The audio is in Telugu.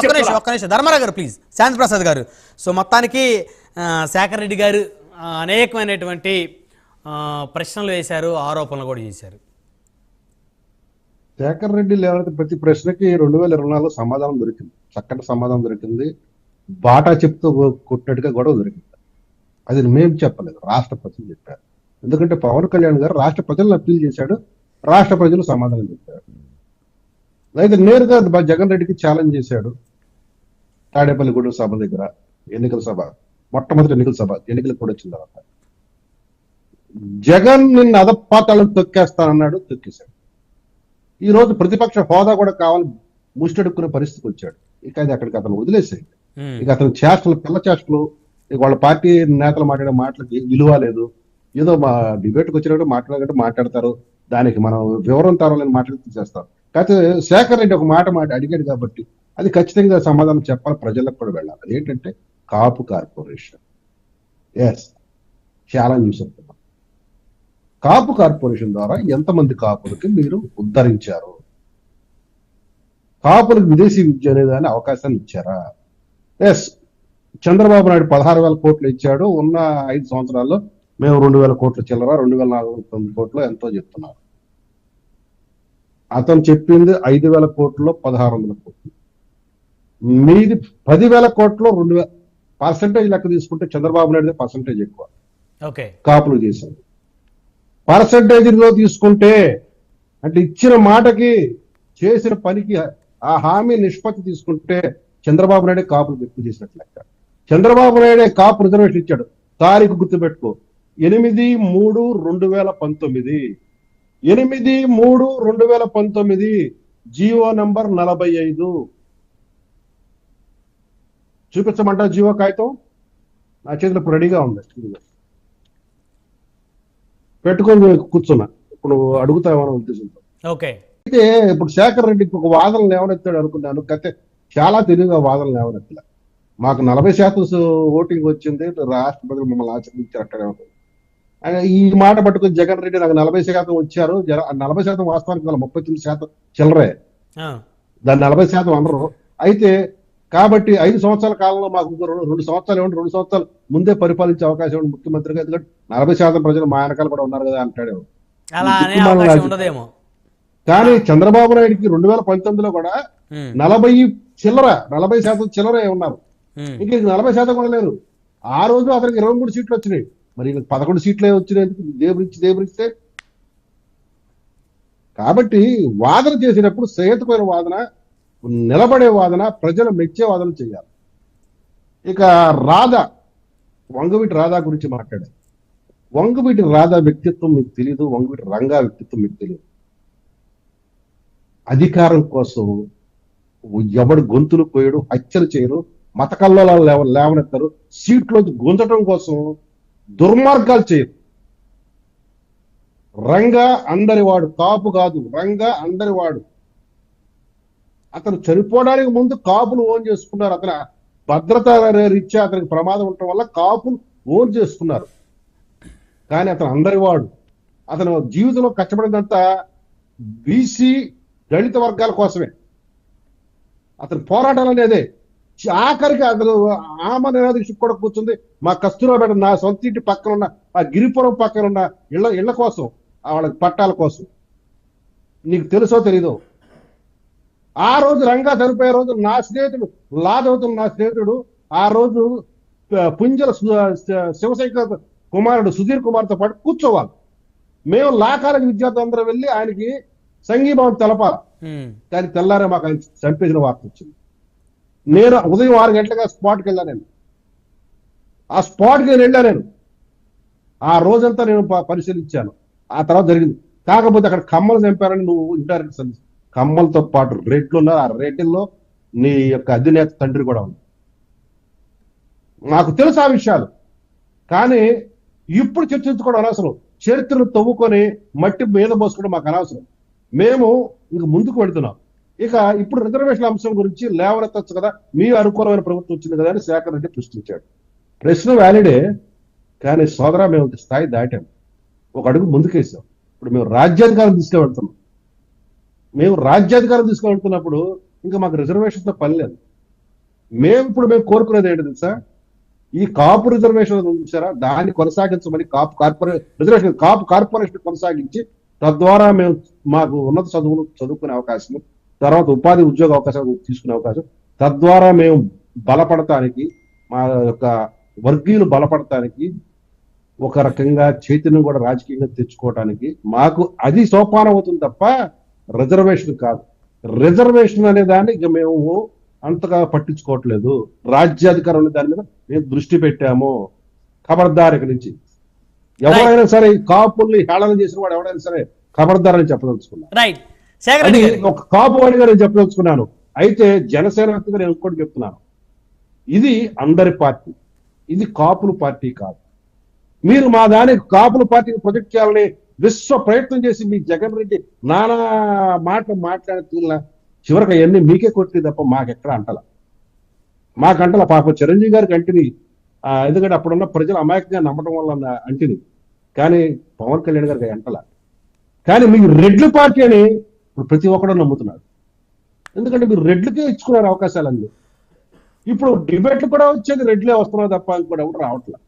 ఒక్క నిమిషం. ఒక్క నిమిషం. ధర్మారావు గారు ప్లీజ్ శాంతి ప్రసాద్ గారు. సో మొత్తానికి శేఖర్ రెడ్డి గారు అనేకమైనటువంటి ప్రశ్నలు వేశారు ఆరోపణలు కూడా చేశారు. శేఖర్ రెడ్డి లేవనెత్తిన ప్రతి ప్రశ్నకి రెండు వేల ఇరవై నాలుగులో సమాధానం దొరికింది. చక్కటి సమాధానం దొరికింది. బాటా చెప్తూ కొట్టినట్టుగా గొడవ దొరికింది. అది మేము చెప్పలేదు. రాష్ట్ర ప్రజలు చెప్పారు. ఎందుకంటే పవన్ కళ్యాణ్ గారు రాష్ట్ర ప్రజలను అప్పీల్ చేశాడు. రాష్ట్ర ప్రజలు సమాధానం చెప్పారు. అయితే నేరుగా జగన్ రెడ్డికి ఛాలెంజ్ చేశాడు. తాడేపల్లిగూడెం సభ దగ్గర ఎన్నికల సభ మొట్టమొదటి ఎన్నికల సభ ఎన్నికలకు కూడా వచ్చిన తర్వాత. జగన్ నిన్ను అదపాతాలను తొక్కేస్తానన్నాడు తొక్కేశాడు. ఈ రోజు ప్రతిపక్ష హోదా కూడా కావాలి ముష్టెడుక్కునే పరిస్థితికి వచ్చాడు. ఇక అది అక్కడికి అతను వదిలేసేయండి. ఇక అతని చేష్టలు పిల్ల చేష్టలు ఇక వాళ్ళ పార్టీ నేతలు మాట్లాడే మాటలకి విలువ లేదు. ఏదో మా డిబేట్కి వచ్చినట్టు మాట్లాడినట్టు మాట్లాడతారు. దానికి మనం వివరం తరాలని మాట్లాడి చేస్తారు కాకపోతే శేఖర్ రెడ్డి ఒక మాట మాట అడిగాడు కాబట్టి అది ఖచ్చితంగా సమాధానం చెప్పాలి ప్రజలకు కూడా వెళ్ళాలి. అదేంటంటే కాపు కార్పొరేషన్. ఎస్ ఛాలెంజ్ చెప్తున్నాం కాపు కార్పొరేషన్ ద్వారా ఎంతమంది కాపులకి మీరు ఉద్ధరించారు? కాపులకు విదేశీ విద్య అనే దాని అవకాశాన్ని ఇచ్చారా? ఎస్ చంద్రబాబు నాయుడు పదహారు వేల కోట్లు ఇచ్చాడు. ఉన్న ఐదు సంవత్సరాల్లో మేము రెండు వేల కోట్లు చిల్లర రెండు వేల నాలుగు వందల తొమ్మిది కోట్లు ఎంతో చెప్తున్నారు. అతను చెప్పింది ఐదు వేల కోట్లలో పదహారు వందల కోట్లు. మీది పదివేల కోట్లు రెండు వేల పర్సంటేజ్ లెక్క తీసుకుంటే చంద్రబాబు నాయుడు పర్సంటేజ్ ఎక్కువ. కాపులు చేశారు. పర్సంటేజ్లో తీసుకుంటే అంటే ఇచ్చిన మాటకి చేసిన పనికి ఆ హామీ నిష్పత్తి తీసుకుంటే చంద్రబాబు నాయుడే కాపులు ఎక్కువ చేసినట్లు లెక్క. చంద్రబాబు నాయుడే కాపు రిజర్వేషన్ ఇచ్చాడు. తారీఖు గుర్తుపెట్టుకో. ఎనిమిది మూడు రెండు వేల పంతొమ్మిది. ఎనిమిది మూడు రెండు వేల పంతొమ్మిది. జియో నంబర్ నలభై ఐదు. చూపించమంటా జియో కాగితం? నా చేతిలో ఇప్పుడు రెడీగా ఉంది. పెట్టుకొని కూర్చున్నా. ఇప్పుడు నువ్వు అడుగుతావన్న ఉద్దేశంతో. ఓకే. అయితే ఇప్పుడు శేఖర్ రెడ్డికి ఒక వాదన లేవనెత్తాడు అనుకున్నాను. కతే చాలా తెలివిగా వాదన లేవనెత్తలే మాకు నలభై శాతం ఓటింగ్ వచ్చింది. రాష్ట్ర ప్రజలు మమ్మల్ని ఆచరించారు ఈ మాట పట్టుకుని జగన్ రెడ్డి నాకు నలభై శాతం వచ్చారు. నలభై శాతం వాస్తవానికి వాళ్ళ ముప్పై తొమ్మిది శాతం చిల్లరే. దాన్ని నలభై శాతం అనరు. అయితే కాబట్టి ఐదు సంవత్సరాల కాలంలో మాకు రెండు సంవత్సరాలు ఇవ్వండి రెండు సంవత్సరాలు ముందే పరిపాలించే అవకాశం ఉంది ముఖ్యమంత్రిగా ఎందుకంటే నలభై శాతం ప్రజలు మా వెనకాల కూడా ఉన్నారు కదా అంటాడు. కానీ చంద్రబాబు నాయుడుకి రెండు వేల పంతొమ్మిదిలో కూడా నలభై చిల్లర నలభై శాతం చిల్లరే ఉన్నారు ఇంక నలభై శాతం కూడా లేరు. ఆ రోజు అతనికి ఇరవై మూడు సీట్లు వచ్చినాయి. మరి పదకొండు సీట్లే వచ్చినాయి దేవుడిచ్చి దేవుడిస్తే కాబట్టి వాదన చేసినప్పుడు సేతుపైన వాదన నిలబడే వాదన ప్రజలు మెచ్చే వాదన చేయాలి. ఇక రాధా వంగవీటి రాధా గురించి మాట్లాడారు. వంగవీటి రాధా వ్యక్తిత్వం మీకు తెలియదు వంగవీటి రంగా వ్యక్తిత్వం మీకు తెలియదు అధికారం కోసం ఎవడు గొంతులు కోయడు హత్యలు చేయరు మత కల్లోలాలు లేవ లేవనెత్తారు సీట్లోంచి గుంజటం కోసం దుర్మార్గాలు చేయరు. రంగా అందరివాడు కాపు కాదు రంగా అందరివాడు అతను చనిపోవడానికి ముందు కాపులు ఓన్ చేసుకున్నారు. అతను భద్రత రీత్యా అతనికి ప్రమాదం ఉండటం వల్ల కాపులు ఓన్ చేసుకున్నారు. కానీ అతను అందరివాడు. అతను జీవితంలో కష్టపడినంత బీసీ దళిత వర్గాల కోసమే. అతని పోరాటం అనేదే. ఆఖరికి అతను ఆమె నిరాదీక్షకు కూడా కూర్చుంది. మా కస్తూరాబేట నా సొంత ఇంటి పక్కన ఉన్న ఆ గిరిపురం పక్కన ఉన్న ఇళ్ళ ఇళ్ళ కోసం వాళ్ళ వాళ్ళకి పట్టాల కోసం. నీకు తెలుసో తెలీదో? ఆ రోజు రంగా చనిపోయే రోజు నా స్నేహితుడు లాదవుతున్న నా స్నేహితుడు ఆ రోజు పుంజల శివశంకర్ కుమారుడు సుధీర్ కుమార్తో పాటు కూర్చోవాలి. మేము లా కాలేజ్ విద్యార్థులు అందరం వెళ్ళి ఆయనకి సంఘీభావం తెలపాలి. కానీ తెల్లారే మాకు ఆయన చంపేసిన వార్త వచ్చింది. నేను ఉదయం ఆరు గంటలుగా స్పాట్కి వెళ్ళాను నేను. ఆ స్పాట్కి నేను వెళ్ళాను నేను. ఆ రోజంతా నేను పరిశీలించాను. ఆ తర్వాత జరిగింది. కాకపోతే అక్కడ కమ్మలు చంపారని నువ్వు ఇంటర్నెట్ సర్వీస్ కమ్మలతో పాటు రెడ్లు ఉన్నారు ఆ రెడ్డిల్లో నీ యొక్క అధినేత తండ్రి కూడా ఉంది. నాకు తెలుసు ఆ విషయాలు. కానీ ఇప్పుడు చర్చించుకోవడం అనవసరం. చరిత్రను తవ్వుకొని మట్టి మీద పోసుకోవడం మాకు అనవసరం. మేము ఇంక ముందుకు వెళుతున్నాం. ఇక ఇప్పుడు రిజర్వేషన్ అంశం గురించి లేవనెత్తచ్చు కదా. మీ అనుకూలమైన ప్రభుత్వం వచ్చింది కదా అని శేఖర్ రెడ్డి ప్రశ్నించాడు. ప్రశ్న వ్యాలిడే కానీ సోదరా మేము స్థాయి దాటాం. ఒక అడుగు ముందుకేసాం. ఇప్పుడు మేము రాజ్యాంగాన్ని తీసుకెళ్తున్నాం. మేము రాజ్యాధికారం తీసుకువెళ్తున్నప్పుడు ఇంకా మాకు రిజర్వేషన్తో పని లేదు. మేము ఇప్పుడు మేము కోరుకునేది ఏంటి తెలుసా? ఈ కాపు రిజర్వేషన్ ఉంచారా దాన్ని కొనసాగించమని Kapu corporation reservation Kapu corporation కొనసాగించి తద్వారా మేము మాకు ఉన్నత చదువులు చదువుకునే అవకాశం తర్వాత ఉపాధి ఉద్యోగ అవకాశాలు తీసుకునే అవకాశం తద్వారా మేము బలపడటానికి మా యొక్క వర్గీయులు బలపడటానికి ఒక రకంగా చైతన్యం కూడా రాజకీయంగా తెచ్చుకోవడానికి మాకు అది సోపానం అవుతుంది తప్ప రిజర్వేషన్ కాదు. రిజర్వేషన్ అనే దాన్ని ఇక మేము అంతగా పట్టించుకోవట్లేదు. రాజ్యాధికారం అనే దాని మీద మేము దృష్టి పెట్టాము. ఖబర్దార్ ఇక నుంచి. ఎవరైనా సరే ఈ కాపుల్ని హేళన చేసిన వాడు ఎవరైనా సరే ఖబర్దార్ అని చెప్పదలుచుకున్నా రైట్ శేఖర్ అది రెడ్డి గారు. ఒక కాపు వాడిగా నేను చెప్పదలుచుకున్నాను. అయితే జనసేన నేను ఇంకోటి చెప్తున్నాను ఇది అందరి పార్టీ. ఇది కాపుల పార్టీ కాదు. మీరు మా దానికి కాపుల పార్టీని ప్రొజెక్ట్ చేయాలని విశ్వ ప్రయత్నం చేసి మీ జగన్ రెడ్డి నానా మాటలు మాట్లాడుతున్న చివరికి అవన్నీ మీకే కొట్టి తప్ప మాకెక్కడ అంటల? మాకంటల పాప చిరంజీవి గారికి అంటిని ఎందుకంటే అప్పుడున్న ప్రజలు అమాయకంగా నమ్మటం వల్ల అన్న- అంటిని. కానీ పవన్ కళ్యాణ్ గారికి అంటల. కానీ మీ రెడ్లు పార్టీ అని ఇప్పుడు ప్రతి ఒక్కడూ నమ్ముతున్నారు. ఎందుకంటే మీరు రెడ్లకే ఇచ్చుకున్నారు అవకాశాలన్నీ ఇప్పుడు డిబేట్లు కూడా వచ్చేది రెడ్లే వస్తున్నారు తప్ప ఇంకోటి ఎవరు రావట్లేదు